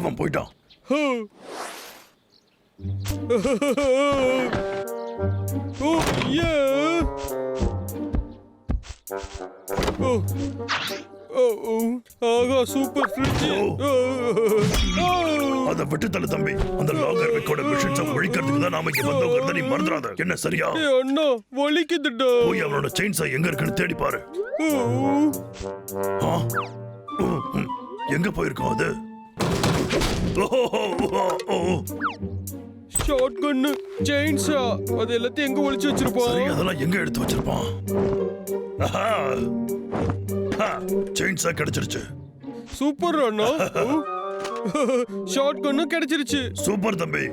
அவன் போயிட்டான். ஓ ஏ ஓ ஆகா சூப்பர் ஃப்ரிட்ஜ் அதை விட்டு தள்ளு தம்பி. அந்த லாகர் விக்கோட மிஷின்ஸை ஒழிக்கிறதுக்கு தான் நாம இங்க வந்தவங்க நீ மறந்துடாத. என்ன சரியா? அண்ணா வலிக்குதுடா போய் அவனோட செயின்ஸா எங்க இருக்குன்னு தேடி பாரு. எங்க போயிருக்கோம் அது? ஷார்ட் கன்னு செயின்ஸா அது எல்லாத்தையும் எங்க ஒளிச்சு சரி வச்சிருப்பான் அதெல்லாம் எங்க எடுத்து வச்சிருப்பான் செயின்ஸா கிடைச்சிருச்சு. சூப்பர் அண்ணா. ஷார்ட் கன்னு கிடைச்சிருச்சு. சூப்பர் தம்பி.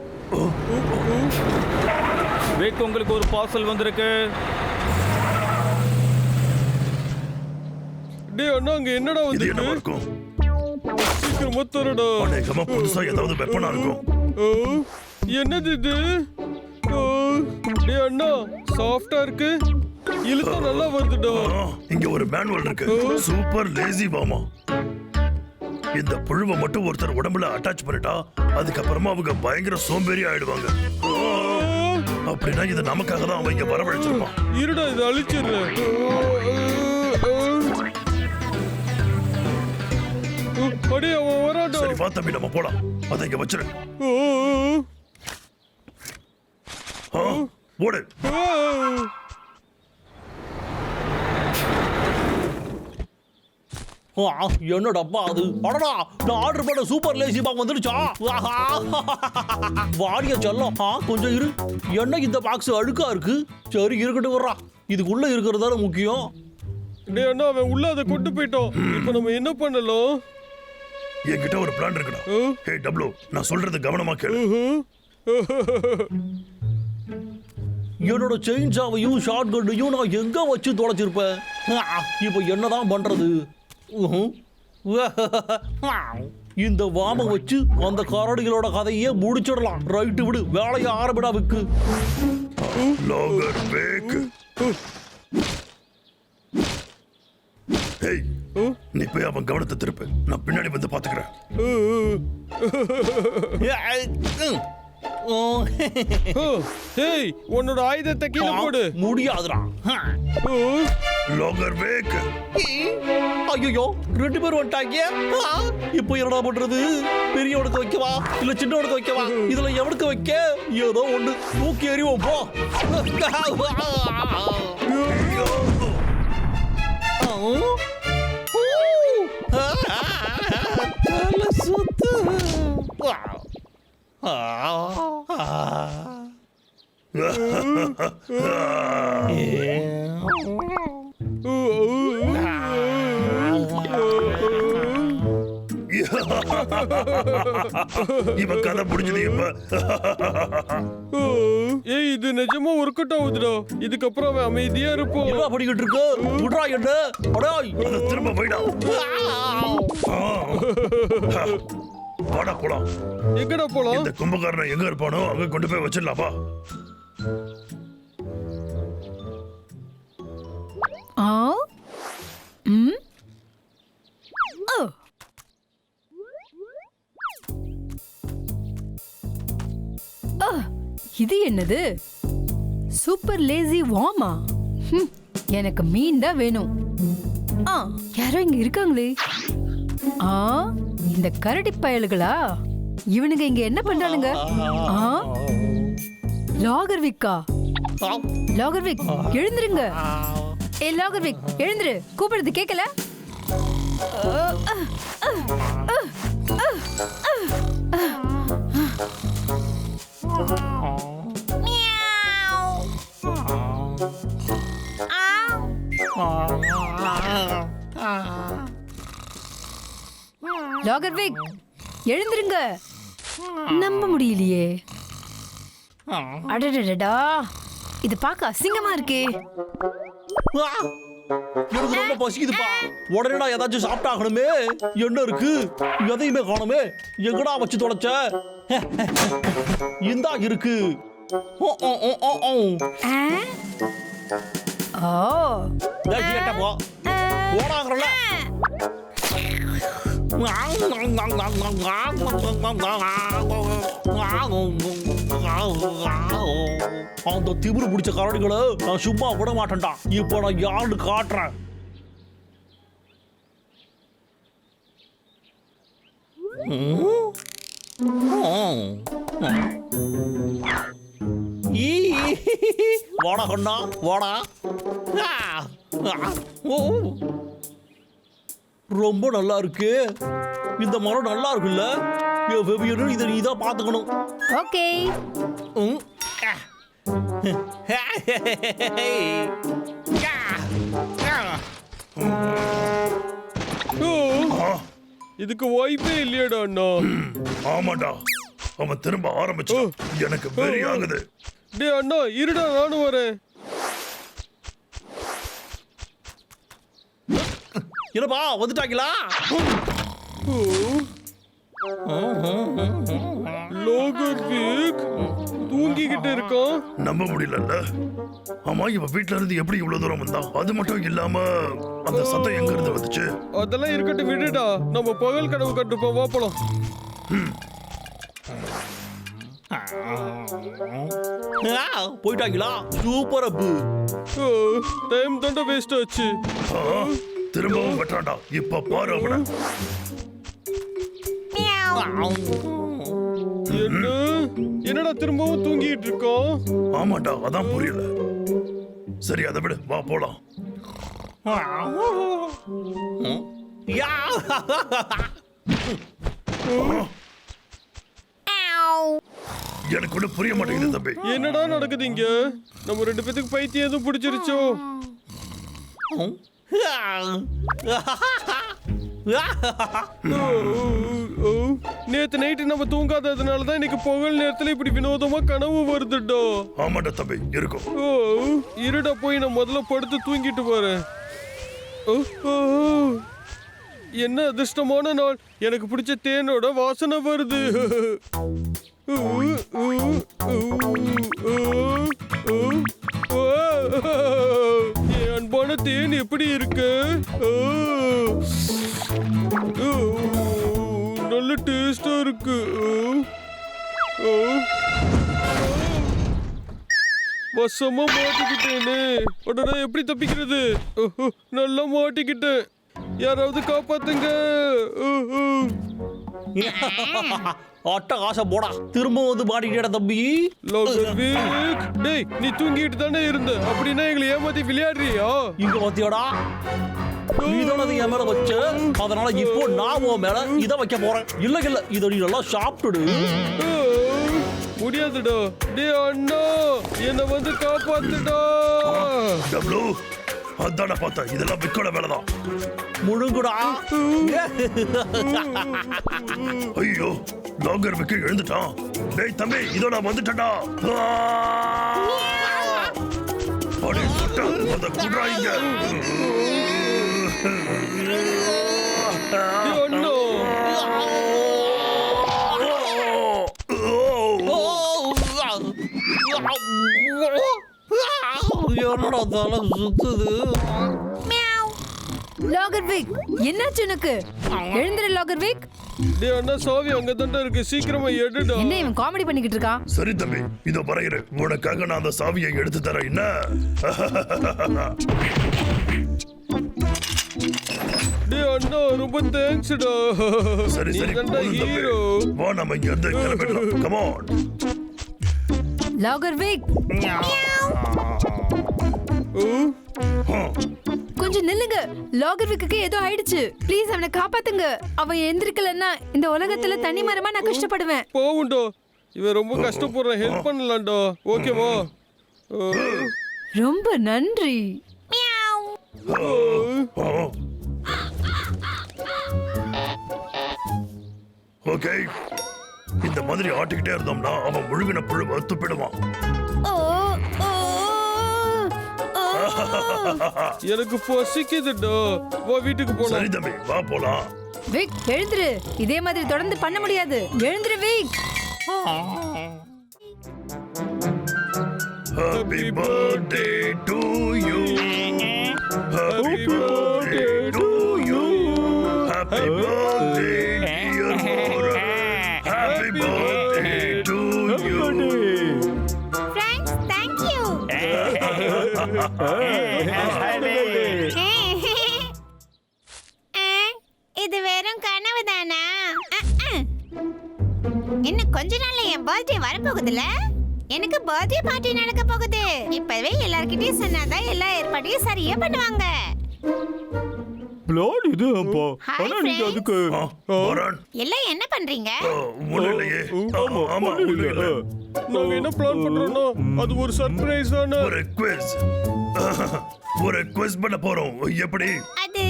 வேக் உங்களுக்கு ஒரு பார்சல் வந்திருக்கு. டேய் அண்ணா அங்க என்னடா வந்திருக்கு? இருக்கும்? சீக்கிரமா தரடா அநேகமா புதுசா ஏதாவது வெப்பனா இருக்கும். என்னது இது? டேய் அண்ணா சாஃப்டா இருக்கு. இழுத்தா நல்லா வருதுடா. இங்க ஒரு மேனுவல் இருக்கு. சூப்பர் லேசி வாமா இந்த புழுவை மட்டும் ஒருத்தர் உடம்புல அட்டாச் பண்ணிட்டா அதுக்கப்புறமா அவங்க பயங்கர சோம்பேறி ஆயிடுவாங்க. அப்படின்னா இது நமக்காக தான் அவன் இங்க வரவழைச்சிருப்பான். இருடா இது அழிச்சிடுறேன். வராடா சரி வா தம்பி நம்ம போலாம். அதை இங்க வச்சிரு. ஆ, ஓடு. ஆ, என்னடப்பா அது? அடடா நான் ஆர்டர் பண்ண சூப்பர் லேசி பாக் வந்துடுச்சா? ஆஹா. வாடிய செல்லம். ஆ கொஞ்சம் இரு. என்ன இந்த பாக்ஸ் அழுக்கா இருக்கு? சரி இருக்கட்டும் வர்றா இதுக்குள்ள இருக்கிறது தானே முக்கியம். டேய் அண்ணா அவன் உள்ள அதை கொண்டு போயிட்டோம் இப்போ நம்ம என்ன பண்ணலாம்? என்கிட்ட ஒரு பிளான் இருக்குடா. ஹே டப்ளு நான் சொல்றது கவனமா கேளு. என்னோட செயின்ஸாவையும் ஷார்ட் கன்னையும் நான் எங்க வச்சு தொலைச்சிருப்பேன்? இப்போ என்னதான் பண்றது. இந்த வாம வச்சு அந்த கரடிகளோட கதையே முடிச்சிடலாம். ரைட்டு விடு வேலையை ஆரம்பிடா விக்கு. ஹேய் நீ போய் அவன் கவனத்தை திருப்பு. நான் பின்னாடி வந்து பாத்துக்கிறேன் ஓ, டேய் உன்னோட ஆயுதத்தை கீழே போடு. முடியாதுடா. லாகர் பேக் ஐயோ ரெண்டு பேர் வந்துட்டாங்க. இப்போ என்னடா பண்றது? பெரியவனுக்கு வைக்கவா இல்ல சின்னவனுக்கு வைக்கவா இதுல எவனுக்கு வைக்க? ஏதோ ஒண்ணு. தூக்கி எறிவோம் போ. தலை இவன் கதை முடிஞ்சது இப்ப. ஏய் இது நிஜமா ஒர்க் அவுட் ஆகுதுடா. இதுக்கப்புறம் அவன் அமைதியா இருப்போம் என்ன பண்ணிக்கிட்டு இருக்கு? விட்றா என்ன? திரும்ப போயிடா வாடா போலாம். எங்கடா போலாம்? இந்த கும்பகாரனை எங்க இருப்பானோ அங்க கொண்டு போய் வச்சிடலாமா ஆ? ம்? ஓ. ஆ, இது என்னது? சூப்பர் லேசி வாமா ஹம், எனக்கு மீன் தான் வேணும். ஆ யாரோ இங்க இருக்காங்களே. ஆ? இந்த கரடி பயல்களா? இவனுங்க இங்க என்ன பண்றானுங்க? ஆ? லாகர்விக்கா? லாகர்விக் எழுந்துருங்க. ஏ லாகர்விக் எழுந்துரு. கூப்பிடுறது கேட்கல லாகர்விக் எழுந்திருங்க. நம்ப முடியலையே. அடடடடா இது பார்க்க அசிங்கமா இருக்கே! எனக்கு ரொம்ப பசிக்குதுப்பா. உடனேடா ஏதாச்சும் சாப்பிட்டாகணுமே. என்ன இருக்கு? எதையுமே காணுமே. எங்கடா வச்சு தொலைச்ச? இந்தா இருக்கு. ஓ, ஓ, ஓ, அந்த திமிரு பிடிச்ச கரடிகளை நான் சும்மா விட மாட்டேன்டா இப்போ நான் யாருன்னு காட்டுறேன் வாடா கண்ணா வாடா ஓ. ரொம்ப நல்லா இருக்கு இந்த மரம் நல்லா இருக்குல்ல என் வெவ்வேறு இதை நீ தான் பார்த்துக்கணும். ஓகே. இதுக்கு வாய்ப்பே இல்லையாடா அண்ணா. ஆமாடா. அவன் திரும்ப ஆரம்பிச்சான். எனக்கு வெறி ஆகுது. டே அண்ணா இருடா நானும் வரேன். என்னப்பா வந்துட்டாங்களா? லோகர் வீக் தூங்கிக்கிட்டு இருக்கான் நம்ப முடியலல்ல. ஆமா இவன் வீட்ல இருந்து எப்படி இவ்வளவு தூரம் வந்தான் அது மட்டும் இல்லாம அந்த சத்தம் எங்க இருந்து வந்துச்சு? அதெல்லாம் இருக்கட்டும் விடுடா. நம்ம பகல் கனவு கட்டுப்போம் வாப்பலாம் ஆ, போயிட்டாங்களா? சூப்பர் அப்பு. டைம் தாண்டா வேஸ்ட் ஆச்சு. திரும்பவும் வெட்டான்டா இப்ப பாரு அவன. என்ன? என்னடா திரும்பவும் தூங்கிட்டு இருக்கோம் ஆமாண்டா அதான் புரியல. சரி அதை விடு. வா போலாம். யா எனக்கு ஒண்ணு புரிய மாட்டேங்குது தம்பி. என்னடா நடக்குது இங்க? நம்ம ரெண்டு பேத்துக்கு பைத்தியம் எதுவும் பிடிச்சிருச்சோ? நேத்து நைட்டு நம்ம தூங்காததுனால தான் இன்னைக்கு பகல் நேரத்துல இப்படி வினோதமா கனவு வருதுடா. ஆமாண்டா தம்பி இருக்கும் ஓ இருடா போய் நான் முதல்ல படுத்து தூங்கிட்டு ஓ, என்ன அதிர்ஷ்டமான நாள். எனக்கு பிடிச்ச தேனோட வாசனை வருது. எப்படி இருக்கு? நல்ல டேஸ்டா இருக்கு. வசமா மாட்டிக்கிட்டேனே. உடனே எப்படி தப்பிக்கிறது? நல்லா மாட்டிக்கிட்டேன். யாராவது காப்பாத்துங்க. ஓஹோ. அட்ட காசை போடா. திரும்ப வந்து மாட்டிக்கிட்டா தம்பி. டேய் நீ தூங்கிட்டு தானே இருந்த? அப்படின்னா எங்களை ஏமாத்தி விளையாடுறியா? இங்க பாத்தியாடா. நீதான் அதை என் மேல வச்ச? அதனால இப்போ நான் உன் மேல இதை வைக்க போறேன். இல்ல இல்ல இதை நீ நல்லா சாப்பிட்டுடு. முடியாதுடா. டேய் அண்ணா என்னை வந்து காப்பாத்துடா. டப்ளு அதான பார்த்தேன். இதெல்லாம் விக்கோட வேலைதான் முழுங்குடா. ஐயோ. லாகர் விக்கு எழுந்துட்டான். டேய் தம்பி இதோ நான் வந்துட்டேன்டா! அடே சுட்டா, அத குட்றாங்க. என்னடா தலை சுத்துது? லாகர்விக் என்னாச்சு உனக்கு? எழுந்துரு லாகர்விக். டேய் அண்ணா சாவி அங்க தாண்டா இருக்கு. சீக்கிரமா எடுடா. என்ன இவன் காமெடி பண்ணிக்கிட்டு இருக்கான் சரி தம்பி இதோ பறையிரு உனக்காக நான் அந்த சாவியை எடுத்து தரேன். என்ன? டேய் அண்ணா ரொம்ப தேங்க்ஸ்டா சரி சரி தாண்டா. ஹீரோ வா நம்ம இங்க இருந்து கிளம்பிடலாம். கமான் லாகர்விக் ஓ கொஞ்சம் நில்லுங்க. லாகர்விக்கு ஏதோ ஆயிடுச்சு. ப்ளீஸ் அவனை காப்பாத்துங்க. அவன் எந்திரிக்கலன்னா இந்த உலகத்துல தனி மரமா நான் கஷ்டப்படுவேன். போவுண்டா இவன் ரொம்ப கஷ்டப்படுறான் ஹெல்ப் பண்ணலாம்டா ஓகேவா ஓ, ரொம்ப நன்றி. ஓகே இந்த மாதிரி ஆட்டிக்கிட்டே இருந்தோம்னா அவன் முழுகின புழு துப்பிடுவான் ஓ. எனக்கு பசிக்குதுடா. வா வீட்டுக்கு போலாம். சரி தம்பி வா போலாம். விக் எழுந்துரு. இதே மாதிரி தொடர்ந்து பண்ண முடியாது. எழுந்துரு விக். Happy birthday to you happy birthday to you happy birthday இது வெறும் கனவு தானா இன்னும் கொஞ்ச நாள்ல என் பர்த்டே வரப்போகுதுல எனக்கு பர்த்டே பார்ட்டி நடக்க போகுது இப்பவே எல்லார்கிட்டயும் சொன்னாதான் எல்லா ஏற்பாட்டையும் சரியா பண்ணுவாங்க பிளான் இது அப்பா Hi, ஆனா நீங்க friends. அதுக்கு. வரான். எல்லாம் என்ன பண்றீங்க? ஆ, ஒண்ணும் இல்லையே. ஆமா ஆமா இல்ல. நாங்க என்ன பிளான் பண்றோம்னா அது ஒரு சர்ப்ரைஸ் தானே. ஒரு குவிஸ் ஒரு குவிஸ் பண்ண போறோம். எப்படி? அது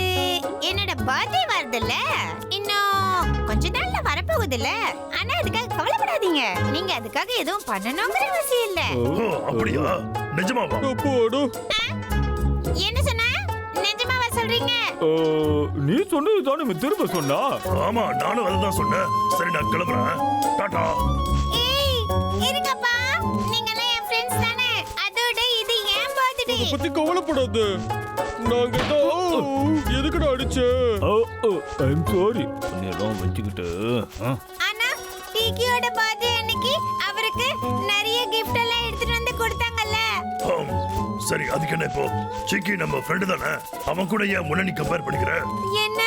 என்னோட பர்த்டே வருதுல்ல. இன்னும் கொஞ்ச நாள்ல வரப்போகுதுல்ல. ஆனா அதுக்காக கவலைப்படாதீங்க. நீங்க அதுக்காக எதுவும் பண்ணணுங்கிற அவசியம் இல்ல. ஓ அப்படியா? நிஜமாவா? அப்போடோ என்ன சொன்ன? நிஜமாவா சொல்றீங்க? நீ சொன்னது தானே இவன் திரும்ப சொன்னா? ஆமா நானும் அதுதான் சொன்னேன். சரி நான் கிளம்புறேன். டாடா. ஏய் இருங்கப்பா. நீங்கெல்லாம் என் ஃப்ரெண்ட்ஸ் தானே. அதோட இது என் பர்த்டே இத பத்தி கவலைப்படாத. நாங்க தான் எதுக்குடா அடிச்ச? ஐம் சாரி எல்லாம் வச்சுக்கிட்டு. ஆனா டிகியோட பர்த்டே அன்னைக்கு அவருக்கு சரி அதுக்கு என்ன இப்போ? சிக்கி நம்ம ஃப்ரெண்டு தானே? அவன் கூட ஏன் முன்னணி கம்பேர் பண்ணிக்கிற? என்ன?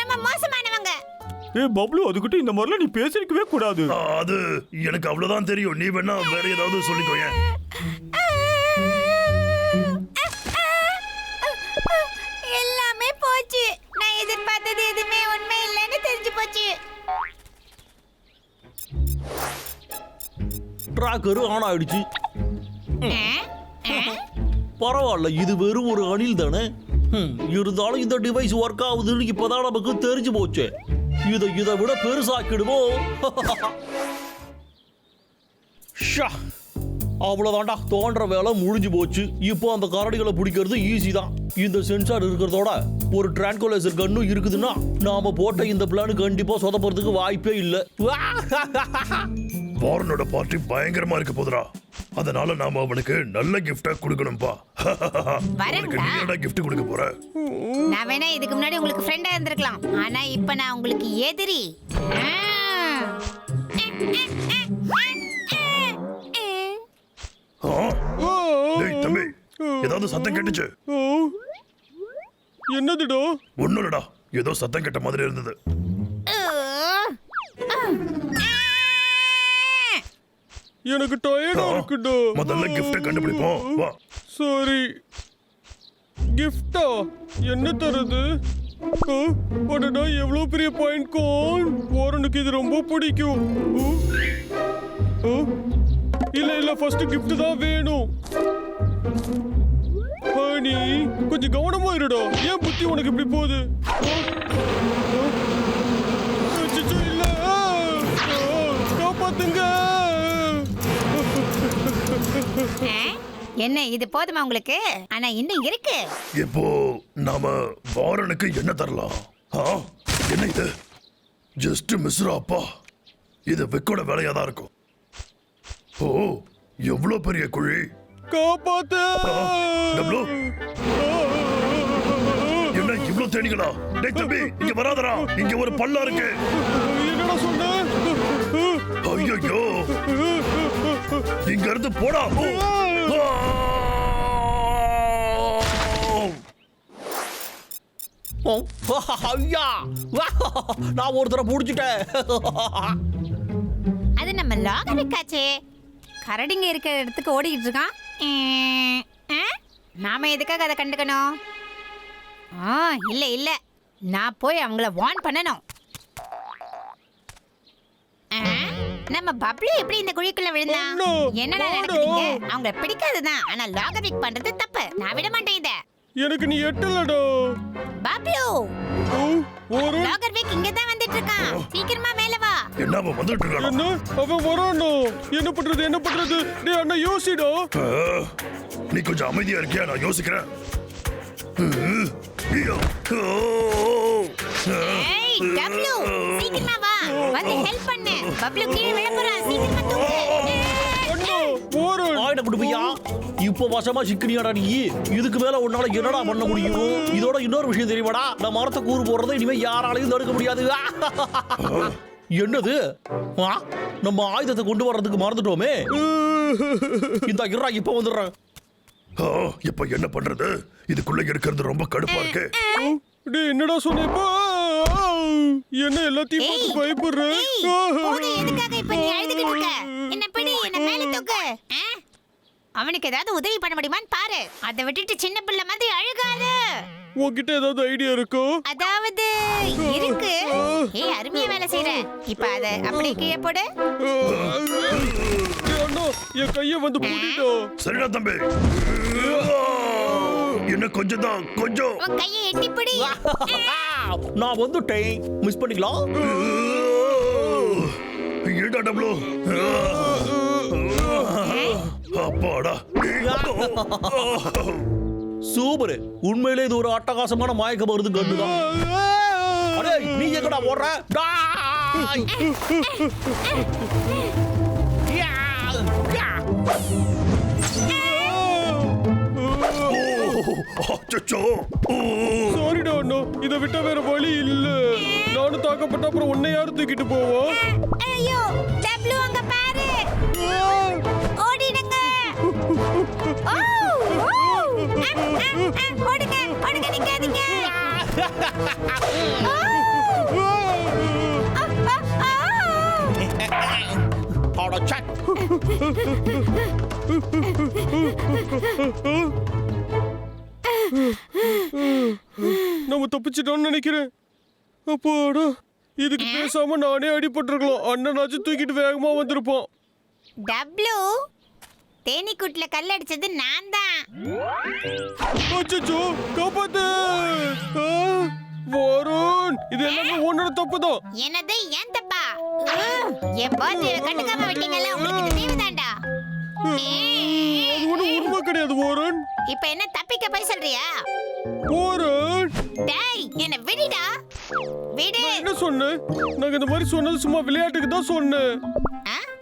ரொம்ப மோசமானவங்க. ஏய் பப்ளு அதுகிட்ட இந்த மாதிரிலாம் நீ பேசிருக்கவே கூடாது. அது எனக்கு அவ்வளவுதான் தெரியும். நீ வேணா வேற ஏதாவது சொல்லிக்கோ ஏன்? ட்ராக்கர் ஆன் ஆயிடுச்சு பரவாயில்ல இது வெறும் ஒரு அணில் தானே? இருந்தாலும் இந்த டிவைஸ் ஒர்க் ஆகுதுன்னு இப்பதான் நமக்கு தெரிஞ்சு போச்சு. இதை இதை விட பெருசாக்கிடுமோ? ஷா. அவ்வளவுதான்டா தோன்ற வேலை முடிஞ்சு போச்சு. இப்போ அந்த கரடிகளை பிடிக்கிறது ஈஸி தான். இந்த சென்சார் இருக்கிறதோட ஒரு டிரான்குலைசர் கன்னும் இருக்குதுன்னா நாம போட்ட இந்த பிளான் கண்டிப்பாக சொதப்புறதுக்கு வாய்ப்பே இல்லை. வாரனோட பார்ட்டி பயங்கரமா இருக்க போதுடா. அதனால நாம அவனுக்கு நல்ல கிஃப்டா கொடுக்கணும்பா. அவனுக்கு நீ என்னடா கிஃப்ட் கொடுக்க போற? நான் வேணா இதுக்கு முன்னாடி உங்களுக்கு ஃப்ரெண்டா இருந்திருக்கலாம். ஆனா இப்ப நான் உங்களுக்கு எதிரி? டேய் தம்பி ஏதாவது சத்தம் கேட்டுச்சு. என்னதுடா? ஒண்ணும் இல்லடா. ஏதோ சத்தம் கேட்ட மாதிரி இருந்தது. எனக்கு டயர்டா இருக்குடா. முதல்ல கிஃப்ட கண்டுபிடிப்போம். வா. சாரி கிஃப்டா என்ன தருது? அடடா எவ்வளவு பெரிய பாயிண்ட் கான் வாரனுக்கு இது ரொம்ப பிடிக்கும். இல்ல இல்ல ஃபர்ஸ்ட் gift தான் வேணும். ஹனி கொஞ்சம் கவனமா இருடா. ஏன் புத்தி உனக்கு இப்படி போகுது? என்ன இது போதுமா உங்களுக்கு? ஆனா இன்னும் இருக்கு. இப்போ நாம வாரனுக்கு என்ன தரலாம்? ஆ? என்ன இது? ஜஸ்ட் மிஸ்ரா அப்பா. இது வெக்கோட வேலையா தான் இருக்கும். ஓ எவ்வளவு பெரிய குழி? காப்பாத்து! என்ன இவ்ளோ தேடிகளா டேய் தம்பி இங்க வராதடா. இங்க ஒரு பள்ளம் இருக்கு. என்னடா சொன்ன ஐயோ இங்க இருந்து போடா. ஐயா. நான் ஒருத்தரை பிடிச்சிட்டேன் அது நம்ம லாகரிக்காச்சே கரடிங்க இருக்கிற இடத்துக்கு ஓடிக்கிட்டு இருக்கான்? நாம எதுக்காக அதை கண்டுக்கணும்? ஆ இல்ல இல்ல. நான் போய் அவங்கள வார்ன் பண்ணணும். ஆ? நம்ம பப்ளு எப்படி இந்த குழிக்குள்ள விழுந்தான் அண்ணா, என்னடா. நடக்குதுங்க? அவங்க பிடிக்காதுதான். ஆனா லாகரிக் பண்றது தப்பு. நான் விட மாட்டேன் இத. எனக்கு நீ எட்டலடா. பப்ளு ஓ, ஒரு. லாகர்விக் இங்க தான் வந்துட்டு இருக்கான் சீக்கிரமா மேல வா. என்ன அவன் வந்துட்டு இருக்கானா என்ன? அவன் வரானோ? என்ன பண்றது? என்ன பண்றது? டேய் அண்ணா யோசிடா. நீ கொஞ்சம் அமைதியா இருக்கியா? நான் யோசிக்கிறேன். ஏய் டப்ளு சீக்கிரமா வா. வந்து ஹெல்ப் பண்ணு. பப்ளு கீழே விழ போறான் சீக்கிரமா தூக்கு போறேன் ஆயிட குடுப்பியா இப்போ வசமா சிக்கினியாடா நீ. இதுக்கு மேல உன்னால என்னடா பண்ண முடியும்? இதோட இன்னொரு விஷயம் தெரியுமாடா? நான் மரத்தை கூறு போடுறதை இனிமே யாராலையும் தடுக்க முடியாது. என்னது? நம்ம ஆயுதத்தை கொண்டு வர்றதுக்கு மறந்துட்டோமே. இந்த இருடா இப்ப வந்துடுறேன். ஆ, இப்ப என்ன பண்றது? இதுக்குள்ள இருக்கிறது ரொம்ப கடுப்பா இருக்கு. டேய் என்னடா சொன்ன இப்போ? என்ன எல்லாத்தையும் பார்த்து பயப்படுற? என்ன பிடி, என்ன மேல தூக்கு. அவனுக்கு ஏதாவது உதவி பண்ண முடியுமான்னு பாரு. அதை விட்டுட்டு சின்ன பிள்ளை மாதிரி அழுகாத. உன்கிட்ட ஏதாவது ஐடியா இருக்கோ? அதாவது இருக்கு. ஏய் அருமையா வேலை செய்யற இப்ப அத அப்படியே கீழே போடு. அண்ணா என் கைய வந்து பிடிட்டோம் சரிடா தம்பி. இன்னும் கொஞ்சம் தான் கொஞ்சம். உன் கையை எட்டி பிடி. நான் வந்துட்டேன். மிஸ் பண்ணிக்கலாம். ஏடா டப்ளு. அப்பாடா. சூப்பர். உண்மையிலே இது ஒரு அட்டகாசமான மயக்க மருந்து கண்டுதான் நீ எங்கடா ஓ சாரிடா அண்ணா இதை விட்டா வேற வழி இல்ல. நானும் தாக்கப்பட்ட அப்புறம் உன்னை யாரு தூக்கிட்டு போவோம் ஐயோ டப்ளு அங்க பாரு. நம்ம தப்பிச்சிட்டோம்னு நினைக்கிறேன். அப்பாடா இதுக்கு பேசாம நானே அடிபட்டிருக்கலாம். அண்ணனாச்சும் தூக்கிட்டு வேகமா வந்திருப்பான். டப்ளு தேனீக்கூட்டுல கல் அடிச்சது நான் தான் அச்சச்சோ காப்பாத்து. வருண் இது எல்லாமே உன்னோட தப்பு தான் என்னது ஏன் தப்பா? என் பர்த்டே கண்டுக்காம விட்டீங்கல்ல உங்களுக்கு அது ஒன்றும் உண்மை கிடையாது வருண். இப்ப என்ன தப்பிக்க போய் சொல்றியா? வருண். டேய் என்ன விடுடா. விடு. என்ன சொன்னேன்? நாங்க இந்த மாதிரி சொன்னது சும்மா விளையாட்டுக்கு தான் சொன்னேன்?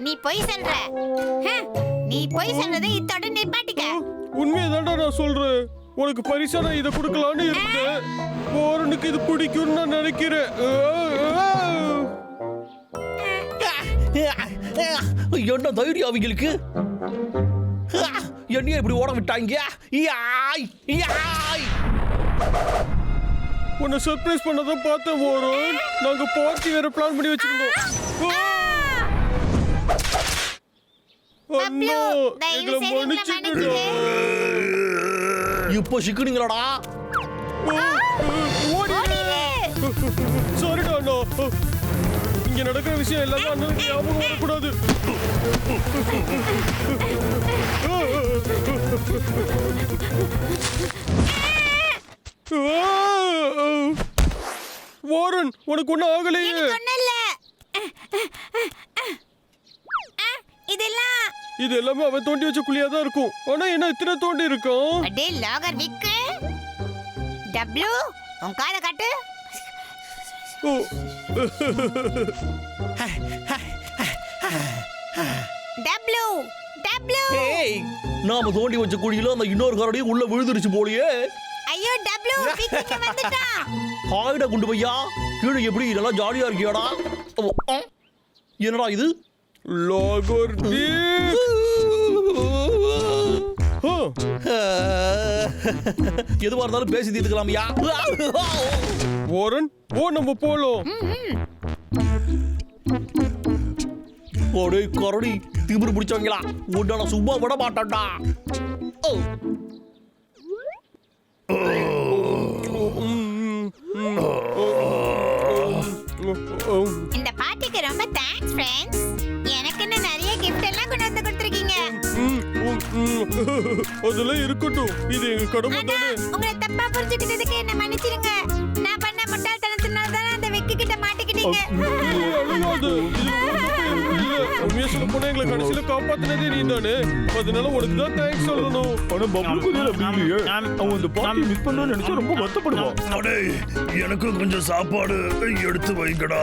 நீ பொய் சொல்ற. நீ பொய் சொல்றதை இத்தோட நிப்பாட்டிக்க. உண்மையை நான் சொல்றேன். உனக்கு பரிசா நான் இதை கொடுக்கலான்னு இருந்தேன். வருணுக்கு இது பிடிக்கும்னு நான் நினைக்கிறேன். என்ன தைரியம் அவங்களுக்கு? என்னைய இப்படி ஓட விட்டாங்க? யாய்! யாய்! உன்னை சர்ப்ரைஸ் பண்ணதான் பார்த்தேன் வருண் நாங்க பார்ட்டி வேற பிளான் பண்ணி வச்சிருந்தோம். அண்ணா, எங்களை செய்து எங்களை மன்னிச்சிடுடா. மன்னிச்சிடு இப்போ சிக்கனீங்களாடா சாரிடா அண்ணா. இங்க நடக்கிற விஷயம் எல்லாமே அண்ணனுக்கு ஞாபகம் வரக்கூடாது. வாரன் உனக்கு ஒண்ணும் ஆகலையே. இதெல்லாம் இது எல்லாமே அவன் தோண்டி வச்ச குழியா தான் இருக்கும். ஆனா என்ன இத்தனை தோண்டி இருக்கும் அடே லாகர் விக்கு. டப்ளு உன் காதை காட்டு. ஓ, டப்ளு டப்ளு. ஏய் நாம தோண்டி வச்ச குழியில அந்த இன்னொரு கரடியும் உள்ள விழுந்துருச்சு போலியே. ஐயோ டப்ளு விக்கு வந்துட்டான். ஹாய்டா குண்டு பையா கீழே எப்படி இதெல்லாம் ஜாலியா இருக்கியாடா. என்னடா இது? ஆ, எதுவா இருந்தாலும் பேசி தீர்த்துக்கலாம்யா வாரன் ஓ நம்ம போலாம். ஒரே கரடி திமிரு பிடிச்சவங்களா? உன்னை சும்மா விட மாட்டேன்டா. இந்த பாட்டிக்கு ரொம்ப தேங்க்ஸ் ஃப்ரெண்ட்ஸ் அதெல்லாம் இருக்கட்டும். இது எங்க கடமை தானே? உங்களை தப்பா புரிஞ்சுக்கிட்டதுக்கு என்ன மன்னிச்சிடுங்க நான் பண்ண முட்டாள்தனத்தினால தான் அந்த வெக்கு கிட்ட மாட்டிக்கிட்டீங்க. உண்மையா போனா எங்களை கடைசியில காப்பாத்துனதே நீதானே. அதனால உனக்கு தான் thanks சொல்லணும். ஆனா பப்ளுக்கு இதுல அப்படி இல்லையே. அவன் இந்த பாட்டி மிஸ் பண்ணணும்னு நினைச்சா ரொம்ப வருத்தப்படுவான். அடே எனக்கும் கொஞ்சம் சாப்பாடு எடுத்து வைங்கடா.